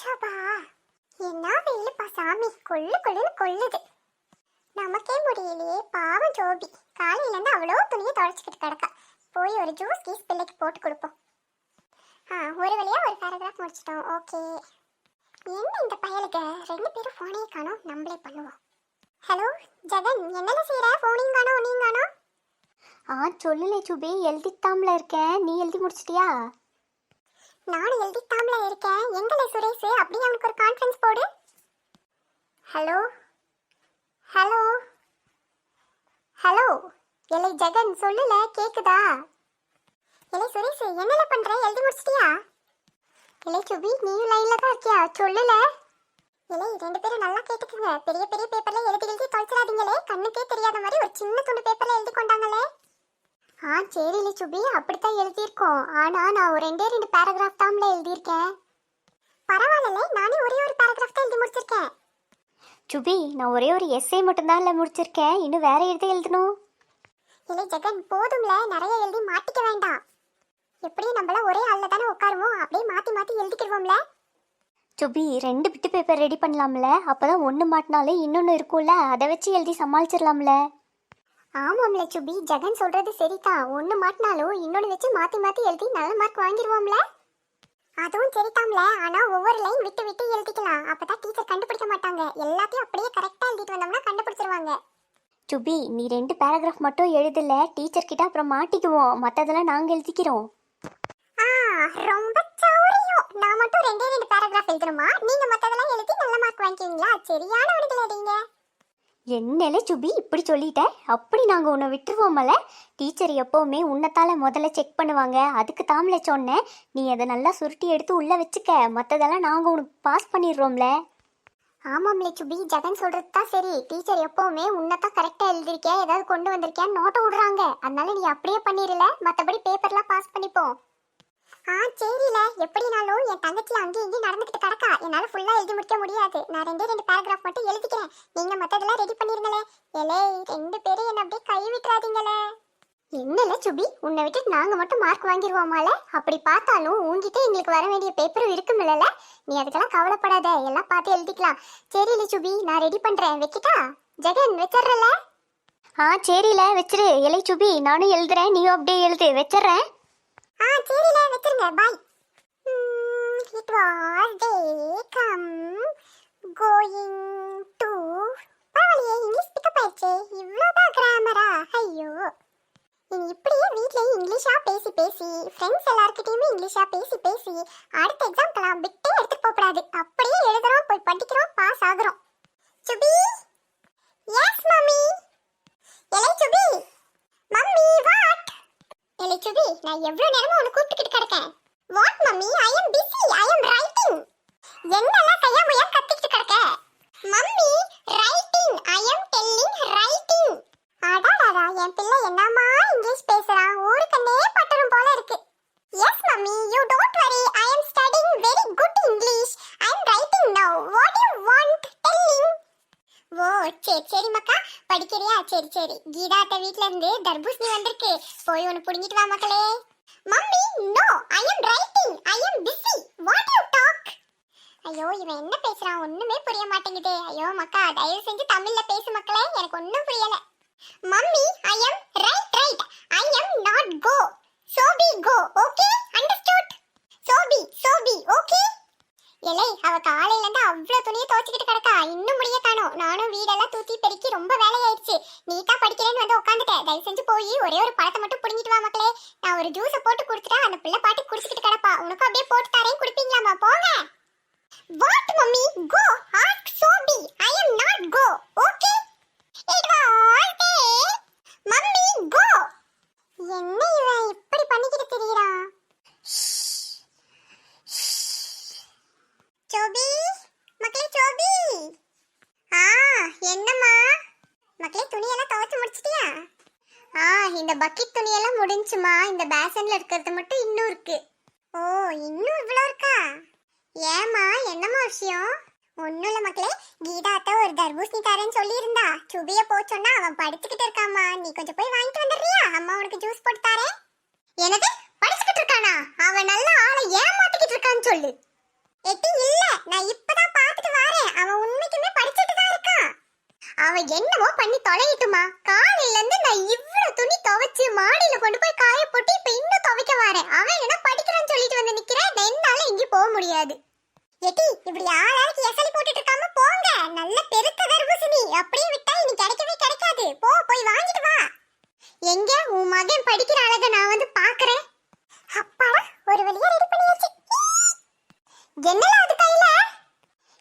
சபா. என்ன வெயிலுப்பா சாமி கொள்ளு கொள்ளுன்னு கொள்ளுது. நமக்கே முடியலையே பாவம் ஜோபி. காலையில இருந்து அவ்வளோ துணியை தொடச்சிக்கிட்டு கிடக்கா. போய் ஒரு ஜூஸ் கீஸ் பிள்ளைக்கு போட்டு கொடுப்போம். ஆ ஒரு வழியாக ஒரு பேராகிராஃப் முடிச்சிட்டோம். ஓகே என்ன இந்த பயலுக்கு ரெண்டு பேரும் ஃபோனையே காணோம். நம்மளே பண்ணுவோம். ஹலோ ஜெகன் என்னென்ன செய்கிற ஃபோனையும் காணோம் நீயும் காணோம். ஆ சொல்லல சுபி எழுதித்தாம்ல இருக்கேன் நீ எழுதி முடிச்சிட்டியா? நானும் எழுதித்தாம்ல இருக்கேன். எங்கல சுரேஷ் அப்படியே அவனுக்கு ஒரு கான்ஃபரன்ஸ் போடு. ஹலோ ஹலோ ஹலோ எலை ஜெகன் சொல்லுல கேக்குதா? எலை சுரேஷ் என்னல பண்ற? எழுதி முடிச்சிட்டியா? எலை சுபி நீயும் லைன்ல தான் இருக்கியா? சொல்லுல. இலை ரெண்டு பேரும் நல்லா கேட்டுக்குங்க. பெரிய பெரிய பேப்பர்ல எழுதி எழுதி தொலைச்சிடாதீங்களே. கண்ணுக்கே தெரியாத மாதிரி ஒரு சின்ன துண்டு பேப்பர்ல எழுதி கொண்டாங்களே. ஆ சரி சுபி அப்படித்தான் எழுதியிருக்கோம். ஆனா நான் ஒரு ரெண்டே ரெண்டு பேராகிராஃப் தான்ல எழுதியிருக்கேன். பரவாயில்ல நானே ஒரே ஒரு பேராகிராஃப் தான் எழுதி முடிச்சிருக்கேன். சுபி நான் ஒரே ஒரு எஸ்ஏ மட்டும்தான் இல்லை முடிச்சிருக்கேன். இன்னும் வேற எழுத எழுதணும்? இல்லை ஜெகன் போதும்ல நிறைய எழுதி மாட்டிக்க வேண்டாம். எப்படியும் நம்மள ஒரே ஆளில் தானே உட்காருவோம். அப்படியே மாற்றி மாற்றி எழுதிக்கிடுவோம்ல. சுபி ரெண்டு பிட்டு பேப்பர் ரெடி பண்ணலாம்ல. அப்போ தான் ஒன்று மாட்டினாலே இன்னொன்று இருக்கும்ல. அதை வச்சு எழுதி சமாளிச்சிடலாம்ல. ஆமாம்ல சுபி ஜெகன் சொல்றது சரிதான் ஒண்ணு மாட்டினாலும் இன்னொன்னு வச்சு மாத்தி மாத்தி எழுதி நல்ல மார்க் வாங்கிடுவோம்ல? அதுவும் சரிதாம்ல. ஆனா ஒவ்வொரு லைன் விட்டு விட்டு எழுதிக்கலாம். அப்பதான் டீச்சர் கண்டுபிடிக்க மாட்டாங்க. எல்லாத்தையும் அப்படியே கரெக்டா எழுதிட்டு வந்தோம்னா கண்டுபிடிச்சிருவாங்க. சுபி நீ ரெண்டு பேராகிராஃப் மட்டும் எழுதல. டீச்சர் கிட்ட அப்புறம் மாட்டிக்குவோம். மற்றதெல்லாம் நாங்கள் எழுதிக்கிறோம். ஆ ரொம்ப சௌரியம். நான் மட்டும் ரெண்டே ரெண்டு பேராகிராஃப் எழுதணுமா? நீங்க மத்ததெல்லாம் எழுதி நல்ல மார்க் வாங்கிக்குவீங்களா சரியானவனுங்களே நீங்க என்னல சுபி இப்படி சொல்லிட்ட அப்படி நாங்கள் உன்னை விட்டுருவோமல டீச்சர் எப்போவுமே உன்னைத்தால முதல்ல செக் பண்ணுவாங்க. அதுக்கு தாமல சொன்னேன். நீ அதை நல்லா சுருட்டி எடுத்து உள்ளே வச்சுக்க. மற்றதெல்லாம் நாங்கள் உனக்கு பாஸ் பண்ணிடுறோம்ல. ஆமாம்ல சுபி ஜெகன் சொல்றது தான் சரி. டீச்சர் எப்பவுமே உன்னத்தான் கரெக்டா எழுதிருக்கியா ஏதாவது கொண்டு வந்திருக்கியான்னு நோட்டை விடுறாங்க. அதனால நீ அப்படியே பண்ணிடல மத்தபடி பேப்பர்லாம் பாஸ் பண்ணிப்போம். ஆ சரில. எப்படினாலும் என் தங்கச்சி அங்கேயும் இங்கேயும் நடந்துக்கிட்டு கிடக்கா. என்னால ஃபுல்லா எழுதி முடிக்க முடியாது. நான் ரெண்டே ரெண்டு பேராகிராஃப் மட்டும் எழுதிக்கிறேன். நீங்க மத்ததெல்லாம் ரெடி பண்ணிருங்களே. எலே ரெண்டு பேரும் என்ன அப்படியே கை விட்டுறாதீங்களே. என்னல சுபி? உன்னை விட்டு நாங்க மட்டும் மார்க் வாங்கிடுவோமால அப்படி பார்த்தாலும் உங்ககிட்ட எங்களுக்கு வர வேண்டிய பேப்பரும் இருக்குமில்லல? நீ அதுக்கெல்லாம் கவலைப்படாத. எல்லாம் பார்த்து எழுதிக்கலாம். சரி சுபி. நான் ரெடி பண்றேன். வைக்கிட்டா? ஜெகன் வச்சிடுறல? ஆ சரில. வச்சிரு. இலை சுபி. நானும் எழுதுறேன். நீயும் அப்படியே எழுது. வச்சிடுறேன். ஆ சரில வச்சிருங்க. Bye it was day come going to பரவாயில்லையே இங்கிலீஷ் பிக்கப் ஆயிடுச்சே. இவ்வளோதான் கிராமரா ஐயோ. இனி இப்படியே வீட்லேயும் இங்கிலீஷாக பேசி பேசி ஃப்ரெண்ட்ஸ் எல்லாருக்கிட்டையுமே இங்கிலீஷாக பேசி பேசி அடுத்த எக்ஸாம்க்கெல்லாம் விட்டே எடுத்துகிட்டு போகக்கூடாது. அப்படியே எழுதுகிறோம் போய் படிக்கிறோம் பாஸ் ஆகுறோம் சுபி எஸ் மம்மி எலை சுபி மம்மி வாட் சுதி நான் எவ்வளவு நேரமா உன்னை கூப்பிட்டுக்கிட்டு கிடக்கேன். What mummy? I am busy I am writing என்னெல்லாம் கையா சரி சரி. கீதா அத்தை வீட்ல இருந்து தர்பூசணி வந்திருக்கு. போய் ஒன்னு புடிங்கிட்டு வா மக்களே. Mummy no I am writing I am busy what you talk ஐயோ இவன் என்ன பேசுறான்? ஒண்ணுமே புரிய மாட்டேங்குது. ஐயோ மக்கா தயவு செஞ்சு தமிழ்ல பேசு மக்களே. எனக்கு ஒண்ணும் புரியல. Mummy I am right right I am not go Sophie go okay understood Sophie Sophie okay எலை அவ காலையில இருந்து அவ்வளவு துணியை துவைச்சுக்கிட்டு கிடக்கா இன்னும் முடிய காணோம் நானும் வீடெல்லாம் தூத்தி பெருக்கி ரொம்ப வேலையாயிடுச்சு நீட்டா படிக்கிறேன்னு வந்து உட்காந்துட்டேன் தயவு செஞ்சு போய் ஒரே ஒரு பழத்தை மட்டும் புடிங்கிட்டு வா மக்களே நான் ஒரு ஜூஸை போட்டு குடுத்துட்டா அந்த பிள்ளை பாட்டு உனக்கு அப்படியே போட்டு தரேன் குடிப்பீங்களாமா போங்க. What mummy? Go ask Sophie I am not go okay it was day mummy go என்ன இவன் இப்படி பண்ணிக்கிட்டு திரியறான் சோபி? மக்களே சோபி? ஆ என்னம்மா? மக்களே துணியெல்லாம் துவைச்சு முடிச்சிட்டியா? ஆ இந்த பக்கெட் துணியெல்லாம் முடிஞ்சுமா? இந்த பேசன்ல இருக்கிறது மட்டும் இன்னும் இருக்குது ஓ இன்னும் இவ்வளோ இருக்கா? ஏமா என்னம்மா விஷயம்? ஒன்றும் இல்லை மக்களே கீதா ஒரு தர்பூசணி தரேன்னு சொல்லியிருந்தா. சுபியை போச்சோன்னா அவன் படிச்சுக்கிட்டு இருக்காமா நீ கொஞ்சம் போய் வாங்கிட்டு வந்துடுறியா? அம்மா உனக்கு ஜூஸ் போட்டு தாரேன். எனது படிச்சுக்கிட்டு இருக்கானா? அவன் நல்ல ஆளை ஏமாத்திக்கிட்டு இருக்கான்னு சொல்லு. எட்டி இல்லை நான் இப்பதான் பார்த்துட்டு வாரேன். அவன் உண்மைக்குமே அவ என்னமோ பண்ணி தொலையிட்டுமா? காலையில இருந்து நான் இவ்வளவு துணி துவைச்சு மாடியில கொண்டு போய் காய போட்டு இப்ப இன்னும் துவைக்க வரேன். அவன் என்ன படிக்கிறேன்னு சொல்லிட்டு வந்து நிக்கிறேன். என்னால எங்கேயும் போக முடியாது. எட்டி இப்படி ஆளாளுக்கு எசலி போட்டுட்டு இருக்காம போங்க. நல்ல பெருத்த தர்பூசணி அப்படியே விட்டா இனி கிடைக்கவே கிடைக்காது. போ போய் வாங்கிட்டு வா. எங்க? உன் மகன் படிக்கிற அழக நான் வந்து பாக்குறேன் அப்பாடா ஒரு வழியா ரெடி பண்ணியாச்சு. என்னல அது கையில?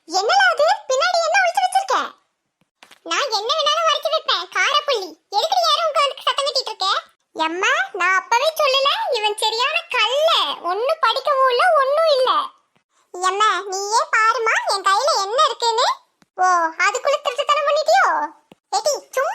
என்னல அது? பின்னாடி என்ன நான் என்ன வேணாலும் உரைச்சு வைப்பேன். காரப்புள்ளி. எதுக்கு யாரும் உட்கார்ந்து சத்தம் கட்டிட்டு இருக்க? எம்மா நான் அப்பவே சொல்லல. இவன் சரியான கல்ல ஒன்னும் படிக்கவும் இல்ல ஒன்னும் இல்ல. எம்மா நீயே பாருமா என் கையில என்ன இருக்குன்னு? ஓ அதுக்குள்ள திருட்டுத்தனம் பண்ணிட்டியோ ஏடி சும்மா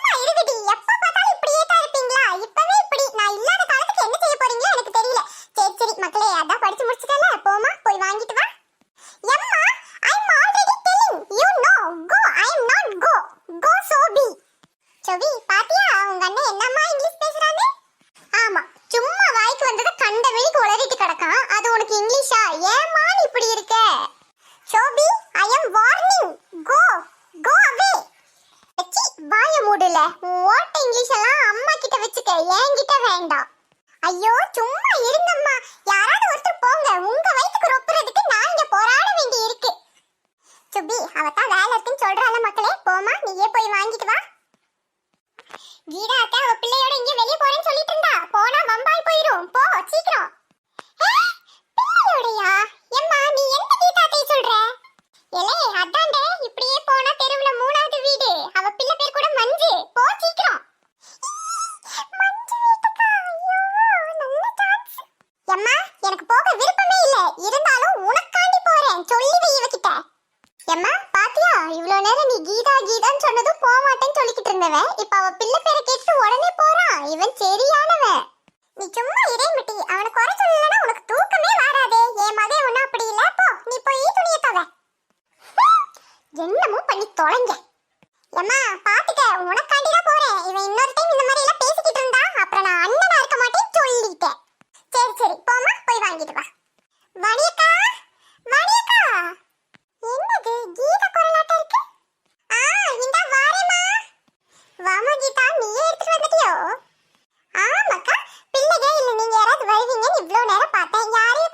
போய் வாங்கிட்டு வா. கீதா அக்கா என்னமோ பண்ணி தொலைங்க ஏமா பாத்துக்க உனக்காண்டி தான் போறேன். இவன் இன்னொரு டைம் இந்த மாதிரி எல்லாம் பேசிக்கிட்டு இருந்தா அப்புறம் நான் அண்ணனா இருக்க மாட்டேன்னு சொல்லிட்டேன் சரி சரி போமா போய் வாங்கிட்டு வா. வணியக்கா வணியக்கா! என்னது கீதா குரலாட்டம் இருக்கு? ஆ இந்த வாரேமா வாமா கீதா நீயே எடுத்துட்டு வந்துட்டியோ ஆமாக்கா பிள்ளைங்க இல்ல நீங்க யாராவது வருவீங்கன்னு இவ்வளவு நேரம் பார்த்தேன். யாரையும்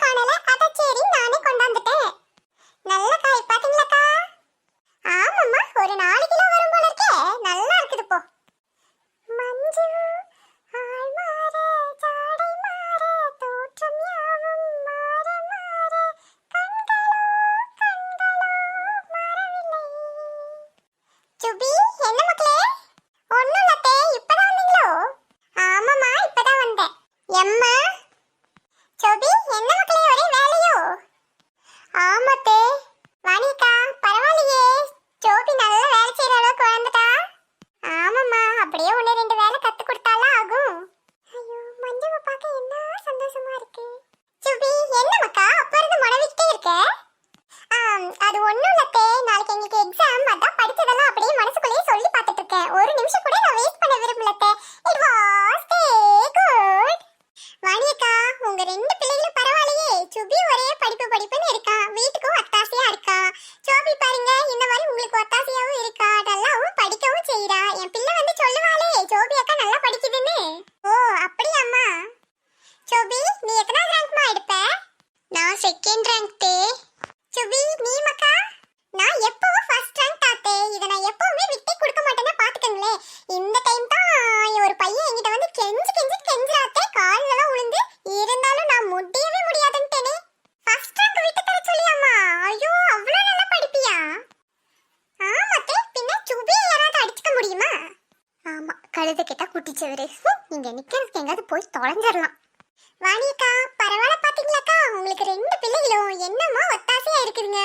Martin. பிடிச்சவரு நீங்க நிக்கிறதுக்கு எங்காவது போய் தொலைஞ்சிடலாம் வாணியக்கா பரவாயில்ல பாத்தீங்களாக்கா? உங்களுக்கு ரெண்டு பிள்ளைகளும். என்னமோ ஒத்தாசையா இருக்குதுங்க.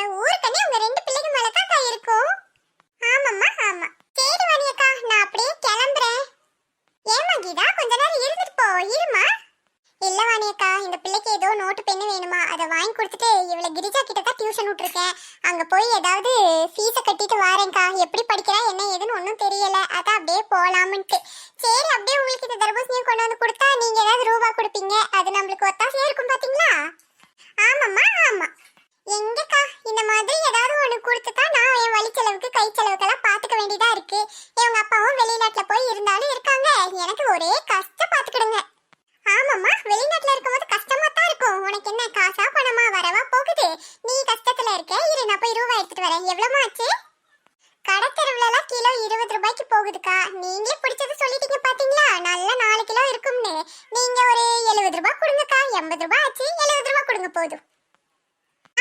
போகுதுக்கா. நீங்களே பிடிச்சது சொல்லிட்டீங்க பாத்தீங்களா? நல்ல நாலு கிலோ இருக்கும்னு. நீங்க ஒரு எழுபது ரூபாய் கொடுங்கக்கா. எண்பது ரூபாய் ஆச்சு. எழுபது ரூபாய் கொடுங்க போதும்.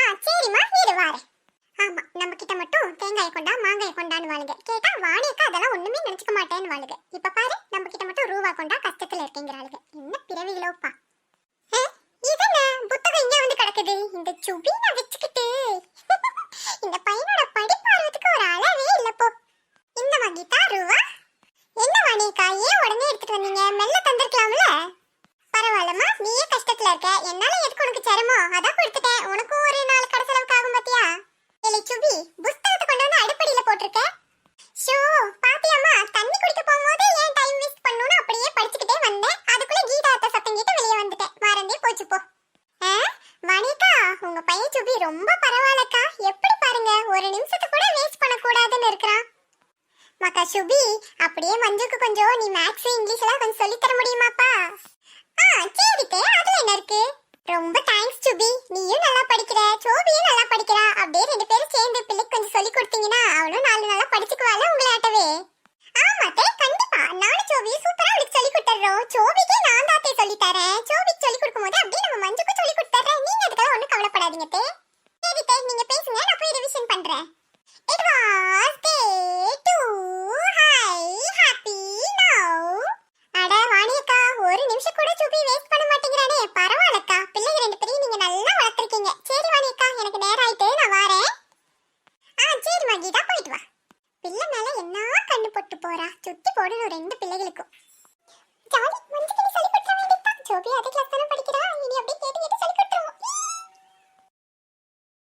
ஆ சரிம்மா. இரு வாரு. ஆமா நம்ம கிட்ட மட்டும் தேங்காய் கொண்டா மாங்காய் கொண்டான்னு வாழுங்க. கேட்டா வாணியக்கா அதெல்லாம் ஒண்ணுமே நினைச்சுக்க மாட்டேன்னு வாழுங்க. இப்ப பாரு நம்ம கிட்ட மட்டும் ரூபா கொண்டா கஷ்டத்துல இருக்கீங்கிறாளுங்க என்ன பிறவிகளோப்பா? இதென்ன? புத்தகம் இங்க வந்து கிடக்குது. இந்த சுபி நான் வச்சுக்கிட்டு அக்கா ஏன் உடனே எடுத்துட்டு வந்தீங்க. மெல்ல தந்திருக்கலாம்ல? பரவாயில்லம்மா நீயே கஷ்டத்துல இருக்க. என்னால எதுக்கு உனக்கு சிரமம்? அதான் கொடுத்துட்டேன். உனக்கும் ஒரு நாள் கடை செலவுக்கு ஆகும் பாத்தியா? இல்லை சுபி புஸ்தகத்தை கொண்டு வந்து அடுப்படியில போட்டிருக்க? ஷோ பாத்தியாமா தண்ணி குடிக்க போகும்போது ஏன் டைம் வேஸ்ட் பண்ணணும்னு அப்படியே படிச்சுக்கிட்டே வந்தேன். அதுக்குள்ள கீதா அத்தை சத்தம் கேட்டு வெளியே வந்துட்டேன். மறந்தே போச்சு போ. ஆ, வனிதா உங்க பையன் சுபி ரொம்ப பரவாயில்லக்கா. எப்படி பாருங்க? ஒரு நிமிஷத்தை கூட வேஸ்ட் பண்ணக்கூடாதுன்னு இருக்கிறான். மக்கா சுபி அப்படியே மஞ்சுக்கு கொஞ்சம் நீ மேக்ஸ் இங்கிலீஷ் எல்லாம் கொஞ்சம் சொல்லித் தர முடியுமாப்பா? ஆ சரித்தே அதுல என்ன இருக்கு? ரொம்ப தேங்க்ஸ் சுபி. நீயும் நல்லா படிக்கிற.